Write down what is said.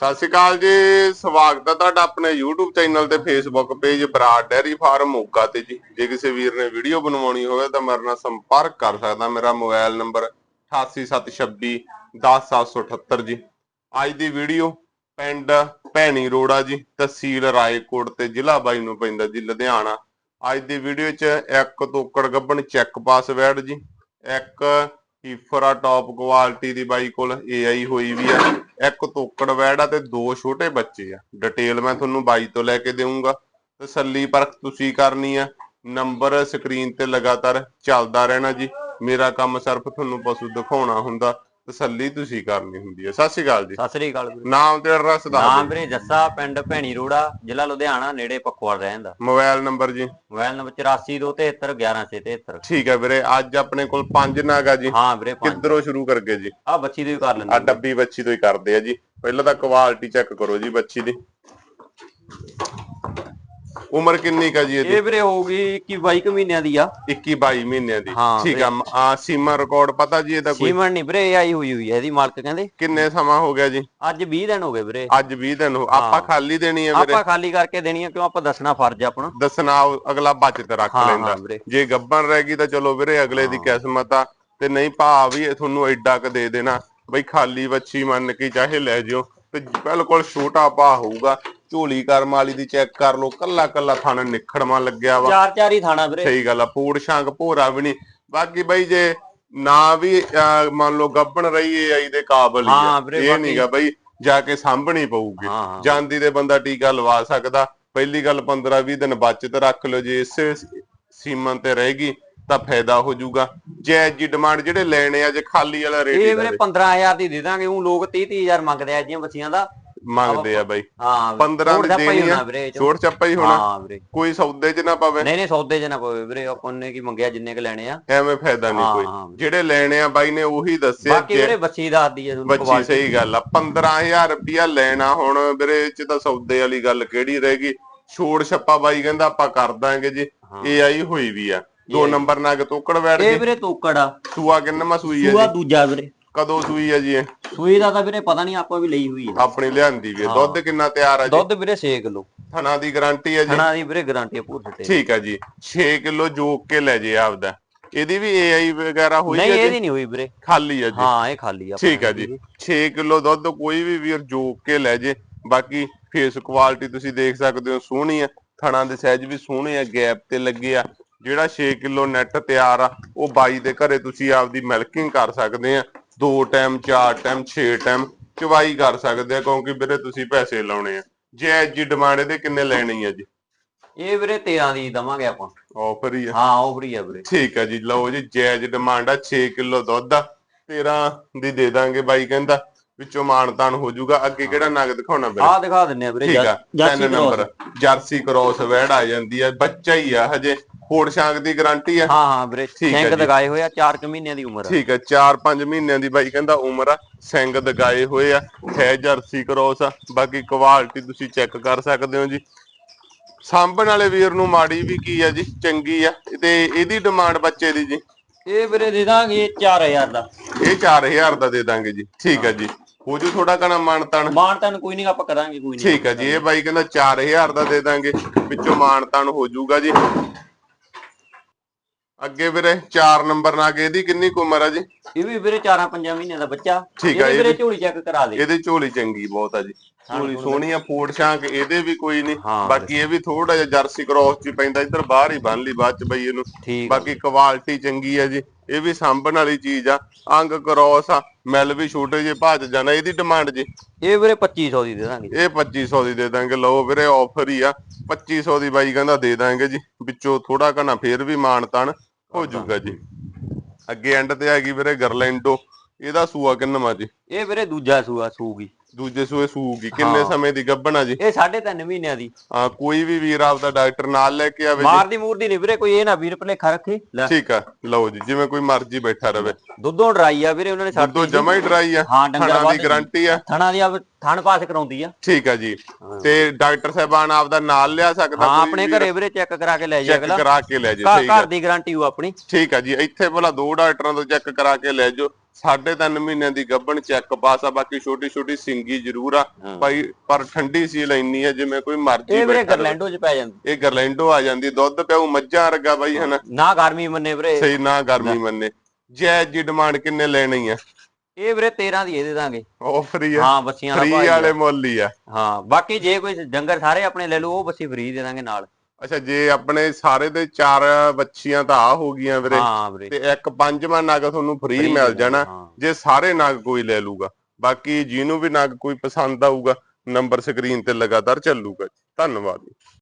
ਸਤਿ ਸ਼੍ਰੀ ਅਕਾਲ ਜੀ, ਸਵਾਗਤ ਹੈ ਤੁਹਾਡਾ ਆਪਣੇ YouTube ਚੈਨਲ ਤੇ Facebook page Brar dairy farm Moga ਤੇ ਜੀ। ਜੇ ਕਿਸੇ ਵੀਰ ਨੇ ਵੀਡੀਓ ਬਣਵਾਉਣੀ ਹੋਵੇ ਤਾਂ ਮੇਰੇ ਨਾਲ ਸੰਪਰਕ ਕਰ ਸਕਦਾ। ਮੇਰਾ ਮੋਬਾਈਲ ਨੰਬਰ 8876 10778 ਜੀ। ਅੱਜ ਦੀ ਵੀਡੀਓ ਪਿੰਡ ਭੈਣੀ ਰੋੜਾ ਜੀ, ਤਹਿਸੀਲ ਰਾਏਕੋਟ ਤੇ ਜ਼ਿਲ੍ਹਾ ਬਾਈ ਨੂੰ ਪੈਂਦਾ ਜੀ, ਲੁਧਿਆਣਾ। ਅੱਜ ਦੀ ਵੀਡੀਓ 'ਚ ਇੱਕ ਤੋਕੜ ਗੱਬਣ ਚੈੱਕ ਪਾਸ ਵੈੜ ਜੀ। ਇੱਕ ਹੀਫਰਾ ਟੌਪ ਕੁਆਲਿਟੀ ਦੀ ਬਾਈ ਕੋਲ AI ਹੋਈ ਵੀ ਆ। ਇੱਕ ਤੋਕੜ ਵੈੜ ਆ ਤੇ ਦੋ ਛੋਟੇ ਬੱਚੇ ਆ। ਡਿਟੇਲ ਮੈਂ ਤੁਹਾਨੂੰ ਬਾਈ ਤੋਂ ਲੈ ਕੇ ਦੇਵਾਂਗਾ ਤਸੱਲੀ ਪਰਖ ਤੁਸੀਂ ਕਰਨੀ ਆ। ਨੰਬਰ ਸਕਰੀਨ ਤੇ ਲਗਾਤਾਰ ਚੱਲਦਾ ਰਹਿਣਾ ਜੀ। ਮੇਰਾ ਕੰਮ ਸਿਰਫ ਤੁਹਾਨੂੰ ਪਸ਼ੂ ਦਿਖਾਉਣਾ ਹੁੰਦਾ। ਤਸੱਲੀ ਤੁਸੀਂ ਕਰਨੀ ਹੁੰਦੀ ਹੈ। ਸਤਿ ਸ਼੍ਰੀ ਅਕਾਲ ਜੀ। ਸਤਿ ਸ੍ਰੀ ਅਕਾਲ ਵੀਰੇ। ਨਾਮ ਤੇ ਐਡਰੈਸ ਦੱਸ ਨਾਮ ਦਿਓ। ਵੀਰੇ ਜੱਸਾ ਪਿੰਡ ਭੈਣੀ ਰੋੜਾ ਜ਼ਿਲ੍ਹਾ ਲੁਧਿਆਣਾ ਨੇੜੇ ਪਕਵਾਲ ਰਹਿੰਦਾ ਮੋਬਾਈਲ ਨੰਬਰ ਜੀ। ਮੋਬਾਈਲ ਨੰਬਰ 8423111173 ਠੀਕ ਹੈ ਵੀਰੇ ਅੱਜ ਆਪਣੇ ਕੋਲ ਪੰਜ ਨਾਗ ਆ ਜੀ। ਹਾਂ ਵੀਰੇ ਪੰਜ। ਕਿੱਧਰੋਂ ਸ਼ੁਰੂ ਕਰਗੇ ਜੀ? ਆ ਬੱਚੀ ਦੀ ਵੀ ਕਰ ਆ ਲੈਂਦੇ ਡੱਬੀ ਬੱਚੀ ਤੋਂ ਹੀ ਕਰਦੇ ਆ ਜੀ। ਪਹਿਲਾਂ ਤਾਂ ਕੁਆਲਿਟੀ ਚੈੱਕ ਕਰੋ ਜੀ ਬੱਚੀ ਦੀ। ਉਮਰ ਕਿੰਨੀ ਕਾ ਜੀ ਇਹਦੀ? ਇਹ ਵੀਰੇ ਹੋਊਗੀ 21 22 ਮਹੀਨਿਆਂ ਦੀ ਆ। 21 22 ਮਹੀਨਿਆਂ ਦੀ। ਹਾਂ, ਠੀਕ ਆ ਆ ਸੀਮਾ ਰਿਕਾਰਡ ਪਤਾ ਜੀ ਇਹਦਾ ਕੋਈ? ਸੀਮਨ ਨਹੀਂ ਵੀਰੇ ਇਹ ਆਈ ਹੋਈ ਹੋਈ ਹੈ ਇਹਦੀ ਮਾਲਕ ਕਹਿੰਦੇ। ਕਿੰਨੇ ਸਮਾਂ ਹੋ ਗਿਆ ਜੀ? ਅੱਜ 20 ਦਿਨ ਹੋ ਗਏ ਵੀਰੇ। ਅੱਜ 20 ਦਿਨ ਹੋ ਆਪਾਂ ਖਾਲੀ ਦੇਣੀ ਆ ਵੀਰੇ। ਆਪਾਂ ਖਾਲੀ ਕਰਕੇ ਦੇਣੀ ਆ ਕਿਉਂ ਆਪਾਂ ਦੱਸਣਾ ਫਰਜ਼ ਆ ਆਪਣਾ। ਦੱਸਣਾ ਉਹ ਅਗਲਾ ਬਚਤ ਰੱਖ ਹਾਂ ਲੈਂਦਾ। ਹਾਂ ਵੀਰੇ। ਜੇ ਗੱਬਨ ਰਹਿ ਗਈ ਤਾਂ ਚਲੋ ਵੀਰੇ ਅਗਲੇ ਦੀ ਕਿਸਮਤ ਆ। ਤੇ ਨਹੀਂ ਭਾ ਵੀ ਇਹ ਤੁਹਾਨੂੰ ਐਡਾ ਕ ਦੇ ਦੇਣਾ। ਬਈ ਖਾਲੀ ਵੱਛੀ ਮੰਨ ਕੇ ਚਾਹੇ ਲੈ ਜਿਓ। ਤੇ ਬਿਲਕੁਲ ਛੋਟਾ ਭਾ ਹੋਊਗਾ। ਝੋਲੀ ਕਰਮ ਵਾਲੀ ਦੀ ਚੈੱਕ ਕਰ ਲਓ ਕੱਲਾ ਕੱਲਾ ਥਣ ਨਿਖੜਵਾ ਲੱਗਿਆ ਵਾ। ਚਾਰ ਚਾਰ ਹੀ ਥਾਣਾ ਵੀਰੇ। ਸਹੀ ਗੱਲ ਆ ਪੂੜ ਸ਼ਾਂਗ ਭੋਰਾ ਵੀ ਨਹੀਂ। ਬਾਕੀ ਬਈ ਜੇ ਨਾ ਵੀ ਅਹ, ਮੰਨ ਲਓ ਗੱਬਣ ਰਹੀ ਏ ਆਈ ਦੇ ਕਾਬਲ ਹੀ ਹਾਂ ਆ ਵੀਰੇ, ਇਹ ਬਾਕੀ- ਨਹੀਂਗਾ ਬਈ ਜਾ ਕੇ ਸਾਂਭਣੀ ਪਊਗੀ। ਹਾਂ ਹਾਂ। ਜਾਂਦੀ ਦੇ ਬੰਦਾ ਟੀਕਾ ਲਵਾ ਸਕਦਾ। ਪਹਿਲੀ ਗੱਲ 15 20 ਦਿਨ ਬਚਤ ਰੱਖ ਲਓ ਜੇ ਇਸੇ ਸੀਮਨ ਤੇ ਰਹੇਗੀ ਤਾਂ ਫਾਇਦਾ ਹੋ ਜਾਊਗਾ। ਜੈ ਜੀ ਡਿਮਾਂਡ ਜਿਹੜੇ ਲੈਣੇ ਆ ਜੇ ਖਾਲੀ ਵਾਲਾ ਰੇਟ ਇਹ ਵੀਰੇ 15000 ਦੀ ਦੇ ਦਾਂਗੇ ਉਹ ਲੋਕ 30 30000 ਮੰਗਦੇ ਆ ਜੀਆਂ ਬੱਚੀਆਂ ਦਾ। ਮੰਗਦੇ ਆ ਬਈ। ਹਾਂ 15 ਛੋਟ ਦੀ ਦੇਣੀ ਆ ਇਹ। ਛੋਟ ਚੱਪਾ ਹੀ ਹੋਣਾ। ਕੋਈ ਸੌਦੇ 'ਚ ਨਾ ਪਵੇ। ਨਹੀਂ ਨਹੀਂ ਸੌਦੇ ਚ ਨਾ ਪਵੇ ਵੀਰੇ। ਆਪਾਂ ਨੇ ਕੀ ਮੰਗਿਆ ਜਿੰਨੇ ਕ ਲੈਣੇ ਆ। ਐਵੇਂ ਫਾਇਦਾ ਨਹੀਂ ਕੋਈ। ਜਿਹੜੇ ਲੈਣੇ ਆ ਬਾਈ ਨੇ ਉਹੀ ਦੱਸਿਆ ਬਾਕੀ ਵੀਰੇ ਬੱਚੀ ਦੱਸਦੀ ਹੈ ਤੁਹਾਨੂੰ ਬੱਚੀ। ਸਹੀ ਗੱਲ ਆ। 15000 ਰੁਪਿਆ ਲੈਣਾ ਹੁਣ ਵੀਰੇ ਇਹ ਚ ਤਾਂ ਸੌਦੇ ਵਾਲੀ ਗੱਲ ਕਿਹੜੀ ਰਹਿ ਗਈ? ਛੋੜ ਛੱਪਾ ਬਾਈ ਕਹਿੰਦਾ ਆਪਾਂ ਕਰ ਦਾਂਗੇ ਜੀ। ਇਹ ਆਈ ਹੋਈ ਵੀ ਆ। ਦੋ ਨੰਬਰ ਨਾਲ ਤੋਕੜ ਬੈਠ ਇਹ ਗਈ। ਵੀਰੇ ਤੋਕੜ ਆ। ਸੂਆ ਕਿੰਨਵਾਂ ਸੂਈ ਹੈ ਸੂਆ ਦੂਜਾ ਵੀਰੇ। ਕਦੋਂ ਸੂਈ ਹੈ ਜੀ ਇਹ? ਸੂਈ ਦਾ ਤਾਂ ਵੀਰੇ ਪਤਾ ਨਹੀਂ ਆਪਾਂ ਵੀ ਲਈ ਹੋਈ ਆ। ਆਪਣੀ ਲਿਆਂਦੀ ਵੀ ਹੈ। ਦੁੱਧ ਕਿੰਨਾ ਤਿਆਰ ਆ ਜੀ? ਦੁੱਧ ਵੀਰੇ 6 ਕਿਲੋ। ਥਣਾ ਦੀ ਗਾਰੰਟੀ ਹੈ ਜੀ? ਥਣਾ ਦੀ ਵੀਰੇ ਗਾਰੰਟੀ ਪੂਰ ਛੱਟੇ ਠੀਕ ਹੈ ਜੀ। 6 ਕਿਲੋ ਜੋਕ ਕੇ ਲੈ ਜੇ ਆਪਦਾ। ਇਹਦੀ ਵੀ ਏਆਈ ਵਗੈਰਾ ਹੋਈ ਨਹੀਂ ਹੈ ਜੀ? ਇਹਦੀ ਨਹੀਂ ਹੋਈ ਵੀਰੇ। ਖਾਲੀ ਹੈ ਜੀ। ਹਾਂ ਇਹ ਖਾਲੀ ਆ ਠੀਕ ਹੈ ਜੀ। 6 ਕਿਲੋ ਦੁੱਧ ਕੋਈ ਵੀ ਵੀਰ ਜੋਕ ਕੇ ਲੈ ਜੇ। ਬਾਕੀ ਫੇਸ ਕੁਆਲਿਟੀ ਤੁਸੀਂ ਦੇਖ ਸਕਦੇ ਹੋ ਸੋਹਣੀ ਆ। ਥਣਾ ਦੇ ਸਾਈਜ਼ ਵੀ ਸੋਹਣੇ ਆ ਗੈਪ ਤੇ ਲੱਗੇ ਆ। ਜਿਹੜਾ 6 ਕਿਲੋ ਨੈਟ ਤਿਆਰ ਆ ਉਹ ਬਾਈ ਦੇ ਘਰੇ ਤੁਸੀਂ ਆਪਦੀ ਮਿਲਕਿੰਗ ਕਰ ਸਕਦੇ ਆ। ਦੋ ਟਾਈਮ ਚਾਰ ਟਾਈਮ 6 ਟਾਈਮ ਚਵਾਈ ਕਰ ਸਕਦੇ ਆ ਕਿਉਂਕਿ ਵੀਰੇ ਤੁਸੀਂ ਪੈਸੇ ਲਾਉਣੇ ਆ। ਜੇ ਜੀ ਡਿਮਾਂਡ ਇਹਦੇ ਕਿੰਨੇ ਲੈਣੀ ਆ ਜੀ? ਇਹ ਵੀਰੇ 13 ਦੀ ਦਵਾਂਗੇ ਆਪਾਂ। ਆਫਰ ਹੀ ਆ। ਹਾਂ ਉਹ ਫਰੀ ਆ ਵੀਰੇ। ਠੀਕ ਆ ਜੀ ਲਓ ਜੀ ਜੈਜ ਡਿਮਾਂਡ ਆ 6 ਕਿਲੋ ਦੁੱਧ ਆ 13 ਦੀ ਦੇ ਦਾਂਗੇ ਬਾਈ ਕਹਿੰਦਾ। ਵਿੱਚੋਂ ਮਾਨਤਾਨ ਹੋ ਜਾਊਗਾ। ਅੱਗੇ ਕਿਹੜਾ ਨਗ ਦਿਖਾਉਣਾ ਵੀਰੇ? ਆਹ ਦਿਖਾ ਦਿੰਨੇ ਆ ਵੀਰੇ ਠੀਕ ਆ। ਜਰਸੀ ਤਿੰਨ ਨੰਬਰ। ਜਰਸੀ ਕ੍ਰੋਸ ਵੈੜ ਆ ਜਾਂਦੀ ਆ ਬੱਚਾ ਹੀ ਆ ਹਜੇ। ਫੋੜ ਸ਼ਾਂਕ ਦੀ ਗਾਰੰਟੀ ਆ? ਹਾਂ ਹਾਂ ਵੀਰੇ ਠੀਕ ਹੈ ਸਿੰਘ ਜੀ। ਦਗਾਏ ਹੋਏ ਆ 4 ਕੁ ਮਹੀਨਿਆਂ ਦੀ ਉਮਰ ਆ। ਠੀਕ ਆ 4-5 ਮਹੀਨਿਆਂ ਦੀ ਬਾਈ ਕਹਿੰਦਾ ਉਮਰ ਆ। ਸਿੰਘ ਦਗਾਏ ਹੋਏ ਆ ਹੈ ਜਰਸੀ ਕ੍ਰੋਸ ਆ। ਬਾਕੀ ਕੁਆਲਿਟੀ ਤੁਸੀਂ ਚੈੱਕ ਕਰ ਸਕਦੇ ਹੋ ਜੀ। ਸਾਂਭਣ ਵਾਲੇ ਵੀਰ ਨੂੰ ਮਾੜੀ ਵੀ ਕੀ ਆ ਜੀ ਚੰਗੀ ਆ। ਤੇ ਇਹਦੀ ਡਿਮਾਂਡ ਬੱਚੇ ਦੀ ਜੀ? ਇਹ ਵੀਰੇ ਦੇ ਦਾਂਗੇ 4000 ਦਾ। ਇਹ 4000 ਦਾ ਦੇ ਦਾਂਗੇ ਜੀ। ਠੀਕ ਆ ਜੀ। ਹੋ ਜੂ ਥੋੜਾ ਕਣਾ ਮਾਨਤਾਨ। ਮਾਨ ਤਾਂ ਕੋਈ ਨਹੀਂ ਆਪਾਂ ਕਰਾਂਗੇ ਕੋਈ ਨਹੀਂ। ਠੀਕ ਆ ਜੀ ਇਹ ਬਾਈ ਕਹਿੰਦਾ 4000 ਦਾ ਦੇ ਦਾਂਗੇ ਵਿੱਚੋਂ ਮਾਨਤਾਨ ਹੋ ਜਾਊਗਾ ਜੀ। ਅੱਗੇ ਵੀਰੇ 4 ਨੰਬਰ ਨਾਲ ਇਹਦੀ ਕਿੰਨੀ ਉਮਰ ਆ ਜੀ? ਇਹ ਵੀ ਵੀਰੇ 4-5 ਮਹੀਨਿਆਂ ਦਾ ਬੱਚਾ। ਠੀਕ ਆ, ਵੀਰੇ ਝੋਲੀ ਚੈੱਕ ਕਰਾ ਦੇ ਇਹਦੀ ਝੋਲੀ ਚੰਗੀ ਬਹੁਤ ਆ ਜੀ। ਝੋਲੀ ਸੋਹਣੀ ਆ ਫੋੜ ਸ਼ਾਂਕ ਇਹਦੇ ਵੀ ਕੋਈ ਨਹੀਂ। ਹਾਂ ਬਾਕੀ ਇਹ ਵੀ ਥੋੜਾ ਜਿਹਾ ਜਰਸੀ ਕ੍ਰੋਸ ਚ ਹੀ ਪੈਂਦਾ ਇੱਧਰ ਬਾਹਰ ਹੀ ਬੰਨ ਲਈ ਬਾਅਦ ਚ ਬਈ ਇਹਨੂੰ। ਬਾਕੀ ਕੁਆਲਿਟੀ ਚੰਗੀ ਆ ਜੀ। ਇਹ ਵੀ ਸਾਂਭਣ ਵਾਲੀ ਚੀਜ਼ ਆ ਅੰਗ ਕ੍ਰੋਸ ਆ ਮੈਲ ਵੀ ਛੋਟੇ ਜਿਹੇ ਭਾਜ ਜਾਣਾ ਇਹਦੀ ਡਿਮਾਂਡ ਜੀ। ਇਹ ਵੀਰੇ 2500 ਦੀ ਦੇ ਦਾਂਗੇ। ਇਹ 2500 ਦੀ ਦੇ ਦਾਂਗੇ ਲਓ ਵੀਰੇ ਆਫਰ ਹੀ ਆ 2500 ਦੀ ਬਾਈ ਕਹਿੰਦਾ ਦੇ ਦਾਂਗੇ ਜੀ ਵਿੱਚੋਂ ਥੋੜਾ ਘਣਾ ਫੇਰ ਵੀ ਮਾਨਤਾਨ ਹੋ ਜਾਊਗਾ ਜੀ। ਅੱਗੇ ਐਂਡ ਤੇ ਹੈਗੀ ਵੀਰੇ ਗਰਲੈਂਡੋ ਇਹਦਾ ਸੂਆ ਕਿੰਨਵਾਂ ਜੀ? ਇਹ ਵੀਰੇ ਦੂਜਾ ਸੂਆ ਸੂਗੀ। ਦੂਜੇ ਸੂਏ ਸੂਗੀ ਕਿੰਨੇ ਸਮੇਂ ਦੀ ਗੱਭਣਾ ਜੀ? ਇਹ 3.5 ਮਹੀਨਿਆਂ ਦੀ। ਆ ਕੋਈ ਵੀ ਵੀਰ ਆਪਦਾ ਡਾਕਟਰ ਨਾਲ ਲੈ ਕੇ ਆਵੇ ਜੀ। ਮਾਰਦੀ ਮੂਰਦੀ ਨਹੀਂ ਵੀਰੇ ਕੋਈ ਇਹ ਨਾ ਵੀਰ ਭਲੇਖਾ ਰੱਖੇ। ਲੈ। ਠੀਕ ਆ ਲਓ ਜੀ ਜਿਵੇਂ ਕੋਈ ਮਰਜ਼ੀ ਬੈਠਾ ਰਵੇ। ਦੁੱਧੋਂ ਡਰਾਈ ਆ ਵੀਰੇ ਉਹਨਾਂ ਨੇ ਛੱਡ ਦੁੱਧੋ ਜਮਾ ਹੀ ਡਰਾਈ ਆ ਹਾਂ, ਡੰਗਰ ਵੱਧ ਦੀ ਗਾਰੰਟੀ ਆ। ਥਣਾ ਦੀ ਆ ਥਣ ਪਾਸ ਕਰਾਉਂਦੀ ਆ। ਠੀਕ ਆ ਜੀ। ਹਾਂ। ਤੇ ਡਾਕਟਰ ਸਾਹਿਬਾਨ ਆਪਦਾ ਨਾਲ ਲਿਆ ਸਕਦਾ? ਹਾਂ ਆਪਣੇ? ਘਰੇ ਵੀਰੇ ਚੈੱਕ ਕਰਾ ਕੇ ਲੈ ਜਾ ਚੈੱਕ ਅਗਲਾ। ਕਰਾ ਕੇ ਲੈ ਜਾਓ ਘਰ ਸਹੀ ਘਰ ਗੱਲ ਦੀ ਗਾਰੰਟੀ ਹੋ ਆਪਣੀ। ਠੀਕ ਆ ਜੀ ਇੱਥੇ ਭਲਾ ਦੋ ਡਾਕਟਰਾਂ ਤੋਂ ਚੈੱਕ ਕਰਾ ਕੇ ਲੈ ਜਾਓ। ਸਾਢੇ ਤਿੰਨ ਮਹੀਨਿਆਂ ਦੀ ਗੱਭਣ ਚੈੱਕ ਪਾਸ ਆ ਬਾਕੀ ਛੋਟੀ ਛੋਟੀ ਸਿੰਗੀ ਜ਼ਰੂਰ ਆ। ਹਾਂ। ਭਾਈ ਪਰ ਠੰਡੀ ਸੀਲ ਇੰਨੀ ਆ ਜਿਵੇਂ ਕੋਈ ਮਰਜ਼ੀ ਇਹ ਵੀਰੇ। ਗਰਲੈਂਡੋ ਚ ਪੈ ਜਾਂਦੀ। ਇਹ ਗਰਲੈਂਡੋ ਆ ਜਾਂਦੀ ਦੁੱਧ ਪਿਆਉ ਮੱਝਾਂ ਵਰਗਾ ਬਾਈ ਹਨਾ ਨਾ? ਗਰਮੀ ਮੰਨੇ ਵੀਰੇ। ਸਹੀ ਨਾ ਗਰਮੀ ਮੰਨੇ। ਜੈ ਜੀ ਡਿਮਾਂਡ ਕਿੰਨੇ ਲੈਣੀ ਆ? ਇਹ ਵੀਰੇ 13 ਦੀ ਇਹ ਦੇ ਦਾਂਗੇ। ਉਹ ਫ੍ਰੀ ਆ। ਹਾਂ ਬੱਚੀਆਂ ਦਾ ਫ੍ਰੀ ਭਾਈ ਵਾਲੇ। ਮੁੱਲ ਹੀ ਆ। ਹਾਂ ਬਾਕੀ ਜੇ ਕੋਈ ਡੰਗਰ ਸਾਰੇ ਆਪਣੇ ਲੈ ਲਓ ਉਹ ਬੱਸੀ ਫ੍ਰੀ ਦੇ ਦਾਂਗੇ ਨਾਲ। ਅੱਛਾ ਜੇ ਆਪਣੇ ਸਾਰੇ ਦੇ ਚਾਰ ਬੱਚੀਆਂ ਤਾਂ ਆ ਹੋ ਗਈਆਂ ਵੀਰੇ। ਤੇ ਇੱਕ ਪੰਜਵਾਂ ਨਗ ਤੁਹਾਨੂੰ ਫ੍ਰੀ ਮਿਲ ਜਾਣਾ। ਜੇ ਸਾਰੇ ਨਗ ਕੋਈ ਲੈ ਲੂਗਾ। ਬਾਕੀ ਜਿਹਨੂੰ ਵੀ ਨਗ ਕੋਈ ਪਸੰਦ ਆਊਗਾ ਨੰਬਰ ਸਕਰੀਨ ਤੇ ਲਗਾਤਾਰ ਚੱਲੂਗਾ। ਧੰਨਵਾਦ।